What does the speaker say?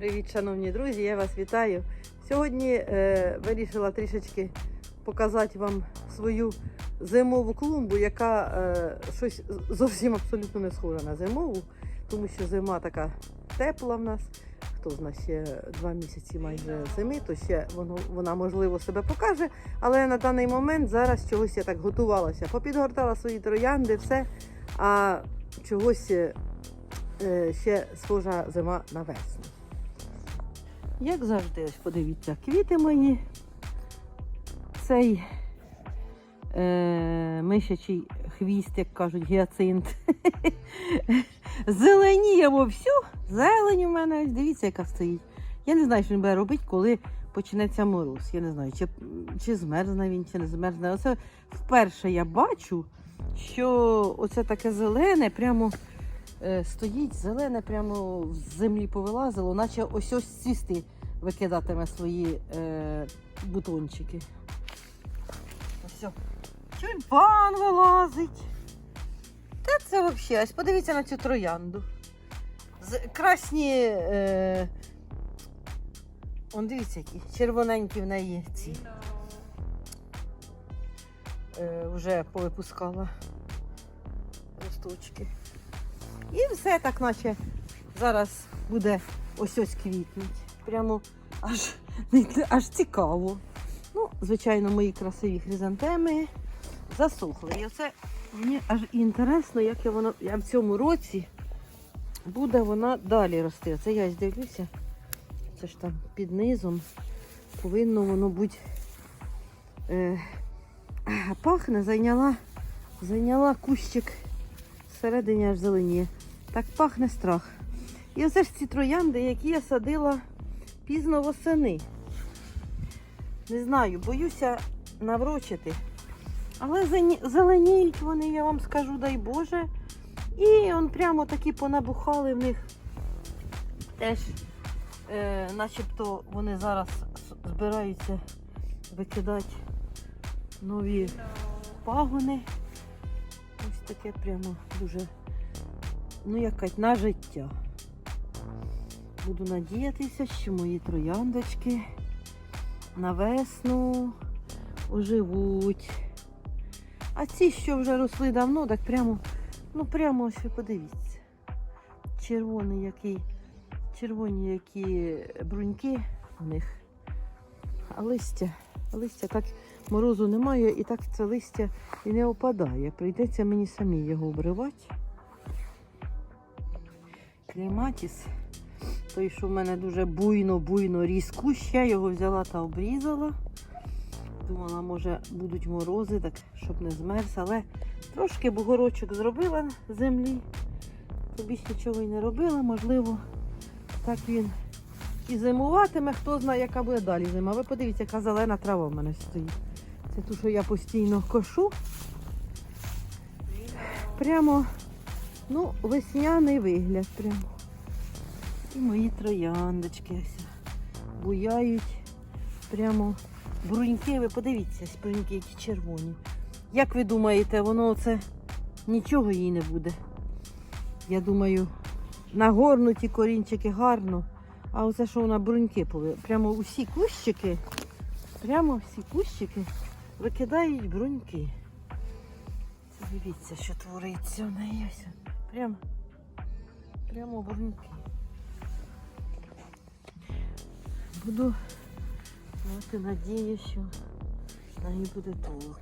Привіт, шановні друзі, я вас вітаю. Сьогодні е, вирішила трішечки показати вам свою зимову клумбу, яка е, щось зовсім абсолютно не схожа на зимову, тому що зима така тепла в нас. Хто знає, ще два місяці майже зими, то ще воно, вона можливо себе покаже. Але на даний момент зараз чогось я так готувалася. Попідгортала свої троянди, все, а чогось е, ще схожа зима на весну. Як завжди, ось подивіться, квіти мої. Цей е, мишачий хвіст, як кажуть, гіацинт. Зеленіє вовсю. Зелень у мене. Дивіться, яка стоїть. Я не знаю, що він буде робити, коли почнеться мороз. Я не знаю, чи, чи змерзне він, чи не змерзне. Оце вперше я бачу, що оце таке зелене, прямо стоїть зелене, прямо з землі повилазило, наче ось ось цвісти викидатиме свої е, бутончики. Ось. Тюльпан вилазить. Та це взагалі, ось подивіться на цю троянду. З, красні. Е, он дивіться, які червоненькі в неї ці. Е, вже повипускала листочки. І все так, наче зараз буде ось ось квітнуть. Прямо аж, аж цікаво. Ну, звичайно, мої красиві хризантеми засохли. І оце мені аж інтересно, як я воно я в цьому році буде вона далі рости. Оце я дивлюся. Це ж там під низом повинно воно бути. Е, пахне, зайняла, зайняла кущик всередині аж зеленіє. Так пахне страх. І оце ж ці троянди, які я садила пізно восени. Не знаю, боюся наврочити. Але зеленіють вони, я вам скажу, дай Боже. І он прямо такі понабухали в них. Теж, е, начебто вони зараз збираються викидати нові пагони. Таке прямо дуже, ну якась на життя. Буду надіятися, що мої трояндочки на весну оживуть. А ці, що вже росли давно, так прямо, ну прямо ось подивіться. Червоний який, червоні які бруньки у них. А листя, листя так морозу немає і так це листя і не опадає. Прийдеться мені самі його обривати. Кліматіс. Той, що в мене дуже буйно-буйно ріс кущ, я його взяла та обрізала. Думала, може будуть морози, так щоб не змерз, але трошки бугорочок зробила землі. То більш нічого й не робила, можливо, так він і зимуватиме, хто знає, яка буде далі зима. Ви подивіться, яка зелена трава в мене стоїть. Це ту, що я постійно кошу. Прямо, ну, весняний вигляд прямо. І мої трояндочки ось буяють прямо бруньки. Ви подивіться, бруньки які червоні. Як ви думаєте, воно це нічого їй не буде? Я думаю, нагорнуті корінчики гарно. А оце що вона бруньки пови. Прямо усі кущики, прямо всі кущики викидають бруньки. Дивіться, що твориться в неї. Прямо, прямо бруньки. Буду мати надію, що в неї буде толк.